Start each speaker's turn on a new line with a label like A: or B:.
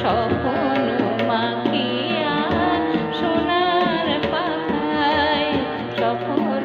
A: স্বপ্ন মাখিয়া সোনার পাখায় স্বপ্ন